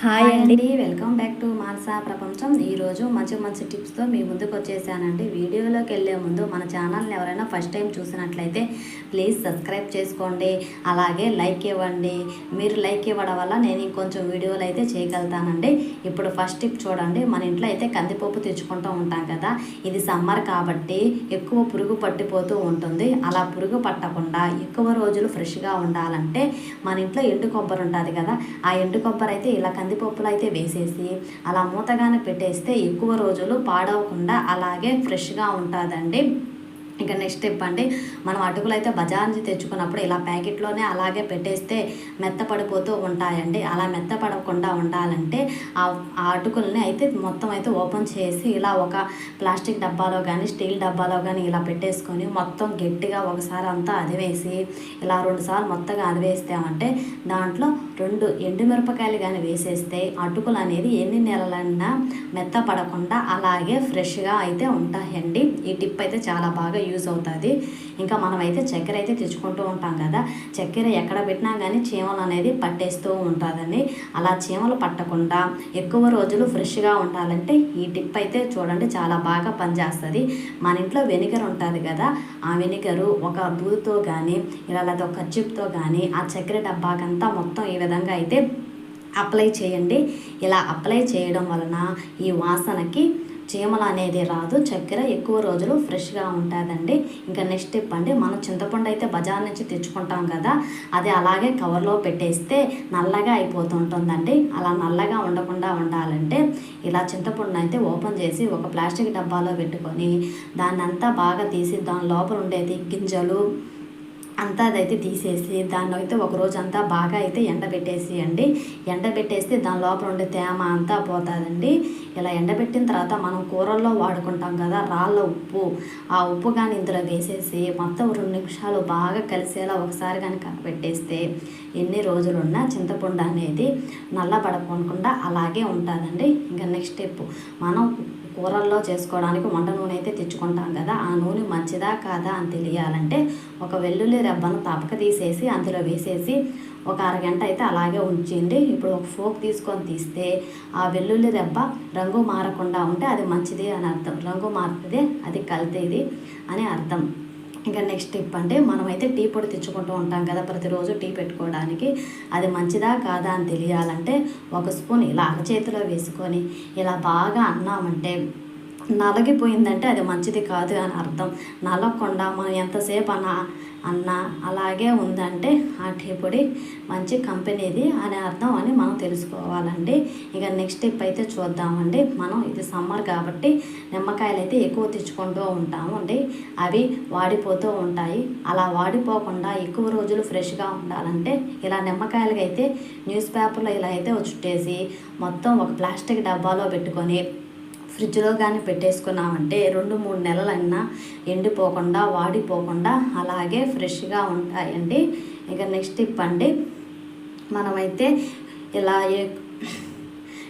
Hi అండి. Welcome back to Manasa ప్రపంచం. ఈరోజు మంచి మంచి టిప్స్తో మీ ముందుకు వచ్చేసానండి. వీడియోలోకి వెళ్ళే ముందు మన ఛానల్ని ఎవరైనా ఫస్ట్ టైం చూసినట్లయితే ప్లీజ్ సబ్స్క్రైబ్ చేసుకోండి. అలాగే లైక్ ఇవ్వండి. మీరు లైక్ ఇవ్వడం వల్ల నేను ఇంకొంచెం వీడియోలు అయితే చేయగలుగుతానండి. ఇప్పుడు ఫస్ట్ టిప్ చూడండి. మన ఇంట్లో అయితే కందిపప్పు తెచ్చుకుంటూ ఉంటాం కదా. ఇది సమ్మర్ కాబట్టి ఎక్కువ పురుగు పట్టిపోతూ ఉంటుంది. అలా పురుగు పట్టకుండా ఎక్కువ రోజులు ఫ్రెష్గా ఉండాలంటే మన ఇంట్లో ఎండు కొబ్బరి ఉంటుంది కదా. ఆ ఎండు కొబ్బరి అయితే ఇలా కందిపప్పులు అయితే వేసేసి అలా మూతగానే పెట్టేస్తే ఎక్కువ రోజులు పాడవకుండా అలాగే ఫ్రెష్గా ఉంటుందండి. ఇంకా నెక్స్ట్ స్టెప్ అండి. మనం అటుకులు అయితే బజార్ నుంచి తెచ్చుకున్నప్పుడు ఇలా ప్యాకెట్లోనే అలాగే పెట్టేస్తే మెత్తపడిపోతూ ఉంటాయండి. అలా మెత్తపడకుండా ఉండాలంటే ఆ అటుకుల్ని అయితే మొత్తం అయితే ఓపెన్ చేసి ఇలా ఒక ప్లాస్టిక్ డబ్బాలో కానీ స్టీల్ డబ్బాలో కానీ ఇలా పెట్టేసుకొని మొత్తం గట్టిగా ఒకసారి అంతా అదివేసి ఇలా రెండుసార్లు మొత్తంగా అదివేస్తామంటే దాంట్లో రెండు ఎండుమిరపకాయలు కానీ వేసేస్తే అటుకులు అనేది ఎన్ని నెలలైనా మెత్తపడకుండా అలాగే ఫ్రెష్గా అయితే ఉంటాయండి. ఈ టిప్ అయితే చాలా బాగా యూజ్ అవుతుంది. ఇంకా మనమైతే చక్కెర అయితే తెచ్చుకుంటూ ఉంటాం కదా. చక్కెర ఎక్కడ పెట్టినా కానీ చీమలు అనేది పట్టేస్తూ ఉంటుందండి. అలా చీమలు పట్టకుండా ఎక్కువ రోజులు ఫ్రెష్గా ఉండాలంటే ఈ టిప్ అయితే చూడండి చాలా బాగా పనిచేస్తుంది. మన ఇంట్లో వెనిగర్ ఉంటుంది కదా ఆ వెనిగరు ఒక దూదుతో కానీ ఇలా లేదా ఒక చిప్తో కానీ ఆ చక్కెర డబ్బాకంతా మొత్తం ఈ విధంగా అయితే అప్లై చేయండి. ఇలా అప్లై చేయడం వలన ఈ వాసనకి చీమలు అనేది రాదు. చక్కెర ఎక్కువ రోజులు ఫ్రెష్గా ఉంటుందండి. ఇంకా నెక్స్ట్ స్టెప్ అండి మనం చింతపండు అయితే బజార్ నుంచి తెచ్చుకుంటాం కదా అది అలాగే కవర్లో పెట్టేస్తే నల్లగా అయిపోతుంటుందండి అలా నల్లగా ఉండకుండా ఉండాలంటే ఇలా చింతపండును అయితే ఓపెన్ చేసి ఒక ప్లాస్టిక్ డబ్బాలో పెట్టుకొని దాన్ని అంతా బాగా తీసి దాని లోపల ఉండేది గింజలు అంతా అదైతే తీసేసి దాన్ని అయితే ఒకరోజు అంతా బాగా అయితే ఎండబెట్టేసి అండి ఎండబెట్టేస్తే దాని లోపల ఉండే తేమ అంతా పోతుందండి. ఇలా ఎండబెట్టిన తర్వాత మనం కూరల్లో వాడుకుంటాం కదా రాళ్ళ ఉప్పు. ఆ ఉప్పు కానీ ఇందులో వేసేసి మొత్తం రెండు నిమిషాలు బాగా కలిసేలా ఒకసారి కానీ పెట్టేస్తే ఎన్ని రోజులున్నా చింతపండు అనేది నల్లబడకుండా అలాగే ఉంటుందండి. ఇంకా నెక్స్ట్ స్టెప్ మనం కూరల్లో చేసుకోవడానికి వంట నూనె అయితే తెచ్చుకుంటాం కదా ఆ నూనె మంచిదా కాదా అని తెలియాలంటే ఒక వెల్లుల్లి రెబ్బను తపక తీసేసి అందులో వేసేసి ఒక అరగంట అయితే అలాగే ఉంచండి. ఇప్పుడు ఒక ఫోక్ తీసుకొని తీస్తే ఆ వెల్లుల్లి రెబ్బ రంగు మారకుండా ఉంటే అది మంచిది అని అర్థం. రంగు మారుతుంది అది కల్తీది అని అర్థం. ఇంకా నెక్స్ట్ టిప్ అంటే మనమైతే టీ పొడి తెచ్చుకుంటూ ఉంటాం కదా ప్రతిరోజు టీ పెట్టుకోవడానికి. అది మంచిదా కాదా అని తెలియాలంటే ఒక స్పూన్ ఇలా అరచేతిలో వేసుకొని ఇలా బాగా అన్నామంటే నలగిపోయిందంటే అది మంచిది కాదు అని అర్థం. నలగకుండా మనం ఎంతసేపు అన్న అన్న అలాగే ఉందంటే ఆ టీ పొడి మంచి కంపెనీది అని అర్థం అని మనం తెలుసుకోవాలండి. ఇక నెక్స్ట్ స్టెప్ అయితే చూద్దామండి. మనం ఇది సమ్మర్ కాబట్టి నిమ్మకాయలు అయితే ఎక్కువ తెచ్చుకుంటూ ఉంటాము అండి అవి వాడిపోతూ ఉంటాయి. అలా వాడిపోకుండా ఎక్కువ రోజులు ఫ్రెష్గా ఉండాలంటే ఇలా నిమ్మకాయలకి అయితే న్యూస్ పేపర్లో ఇలా అయితే చుట్టేసి మొత్తం ఒక ప్లాస్టిక్ డబ్బాలో పెట్టుకొని ఫ్రిడ్జ్లో కానీ పెట్టేసుకున్నామంటే రెండు మూడు నెలలైనా ఎండిపోకుండా వాడిపోకుండా అలాగే ఫ్రెష్గా ఉంటాయండి. ఇక నెక్స్ట్ టిప్ అండి. మనమైతే ఇలా ఏ-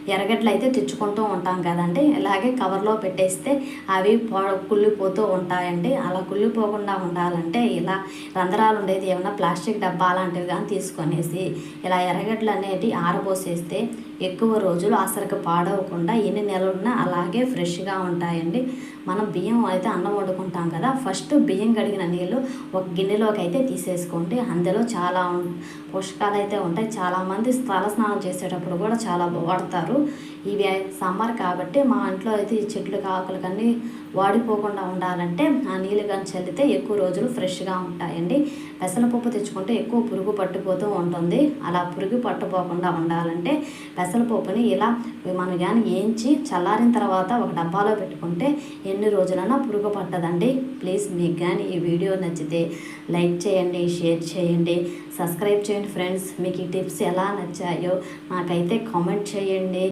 ఎర్రగడ్డలు అయితే తెచ్చుకుంటూ ఉంటాం కదండి. ఇలాగే కవర్లో పెట్టేస్తే అవి కుళ్ళిపోతూ ఉంటాయండి. అలా కుళ్ళిపోకుండా ఉండాలంటే ఇలా రంధ్రాలు ఉండేది ఏమైనా ప్లాస్టిక్ డబ్బా లాంటివి కానీ తీసుకొనేసి ఇలా ఎర్రగడ్డలు అనేటివి ఆరబోసేస్తే ఎక్కువ రోజులు అసలుకి పాడవకుండా ఎన్ని నెలలున్నా అలాగే ఫ్రెష్గా ఉంటాయండి. మనం బియ్యం అయితే అన్నం వండుకుంటాం కదా ఫస్ట్ బియ్యం కడిగిన నీళ్ళు ఒక గిన్నెలోకి అయితే తీసేసుకోండి. అందులో చాలా పోషకాలు అయితే ఉంటాయి. చాలామంది తల స్నానం చేసేటప్పుడు కూడా చాలా వాడతారు. ఇవి సమ్మర్ కాబట్టి మా ఇంట్లో అయితే ఈ చెట్లు ఆకులు కానీ వాడిపోకుండా ఉండాలంటే ఆ నీళ్ళు కానీ చల్లితే ఎక్కువ రోజులు ఫ్రెష్గా ఉంటాయండి. పెసరపప్పు తెచ్చుకుంటే ఎక్కువ పురుగు పట్టిపోతూ ఉంటుంది. అలా పురుగు పట్టుపోకుండా ఉండాలంటే పెసరపప్పుని ఇలా మనం కానీ వేయించి చల్లారిన తర్వాత ఒక డబ్బాలో పెట్టుకుంటే ఎన్ని రోజులైనా పురుగు పట్టదండి. ప్లీజ్ మీకు కానీ ఈ వీడియో నచ్చితే లైక్ చేయండి షేర్ చేయండి సబ్స్క్రైబ్ చేయండి ఫ్రెండ్స్. మీకు ఈ టిప్స్ ఎలా నచ్చాయో నాకైతే కామెంట్ చేయండి.